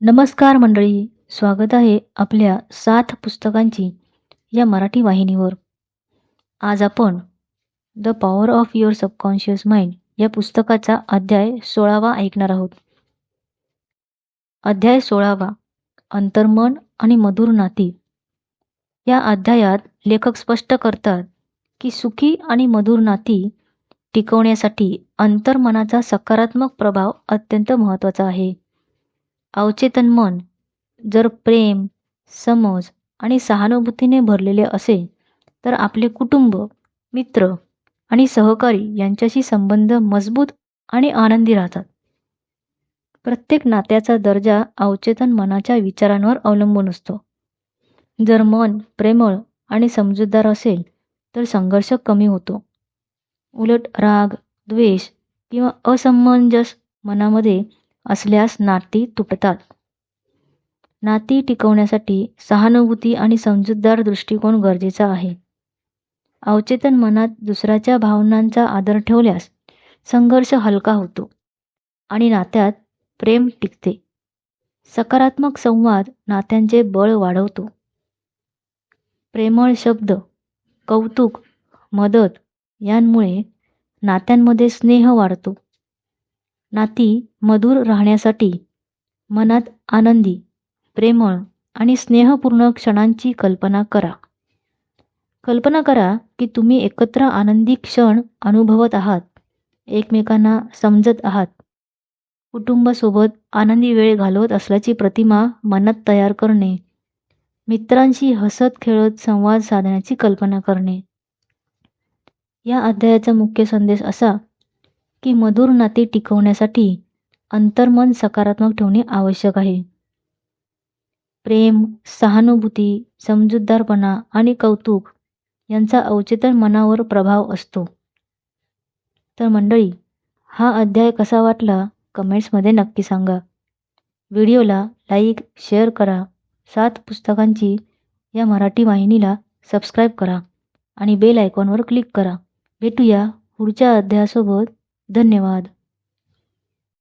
नमस्कार मंडळी स्वागत आहे आपल्या सात पुस्तकांची या मराठी वाहिनीवर. आज आपण the power of your subconscious mind या पुस्तकाचा अध्याय सोळावा ऐकणार आहोत. अध्याय सोळावा अंतर्मन आणि मधुर नाती. या अध्यायात लेखक स्पष्ट करतात की सुखी आणि मधुर नाती टिकवण्यासाठी अंतर्मनाचा सकारात्मक प्रभाव अत्यंत महत्त्वाचा आहे. अवचेतन मन जर प्रेम समज आणि सहानुभूतीने भरलेले असेल तर आपले कुटुंब मित्र आणि सहकारी यांच्याशी संबंध मजबूत आणि आनंदी राहतात. प्रत्येक नात्याचा दर्जा अवचेतन मनाच्या विचारांवर अवलंबून असतो. जर मन प्रेमळ आणि समजूतदार असेल तर संघर्ष कमी होतो. उलट राग द्वेष किंवा असमंजस मनामध्ये असल्यास नाती तुटतात. नाती टिकवण्यासाठी सहानुभूती आणि समजूतदार दृष्टिकोन गरजेचा आहे. अवचेतन मनात दुसऱ्याच्या भावनांचा आदर ठेवल्यास संघर्ष हलका होतो आणि नात्यात प्रेम टिकते. सकारात्मक संवाद नात्यांचे बळ वाढवतो. प्रेमळ शब्द कौतुक मदत यांमुळे नात्यांमध्ये स्नेह वाढतो. नाती मधुर राहण्यासाठी. मनात आनंदी प्रेमळ आणि स्नेहपूर्ण क्षणांची कल्पना करा. कल्पना करा की तुम्ही एकत्र आनंदी क्षण अनुभवत आहात एकमेकांना समजत आहात. कुटुंबासोबत आनंदी वेळ घालवत असल्याची प्रतिमा मनात तयार करणे. मित्रांशी हसत खेळत संवाद साधण्याची कल्पना करणे. या अध्यायाचा मुख्य संदेश असा की मधुर नाते टिकवण्यासाठी अंतर्मन सकारात्मक ठेवणे आवश्यक आहे. प्रेम सहानुभूती समजूतदारपणा आणि कौतुक यांचा अवचेतन मनावर प्रभाव असतो. तर मंडळी हा अध्याय कसा वाटला कमेंट्समध्ये नक्की सांगा. व्हिडिओला लाईक शेअर करा. सात पुस्तकांची या मराठी वाहिनीला सबस्क्राईब करा आणि बेल आयकॉनवर क्लिक करा. भेटूया पुढच्या अध्यायासोबत. धन्यवाद.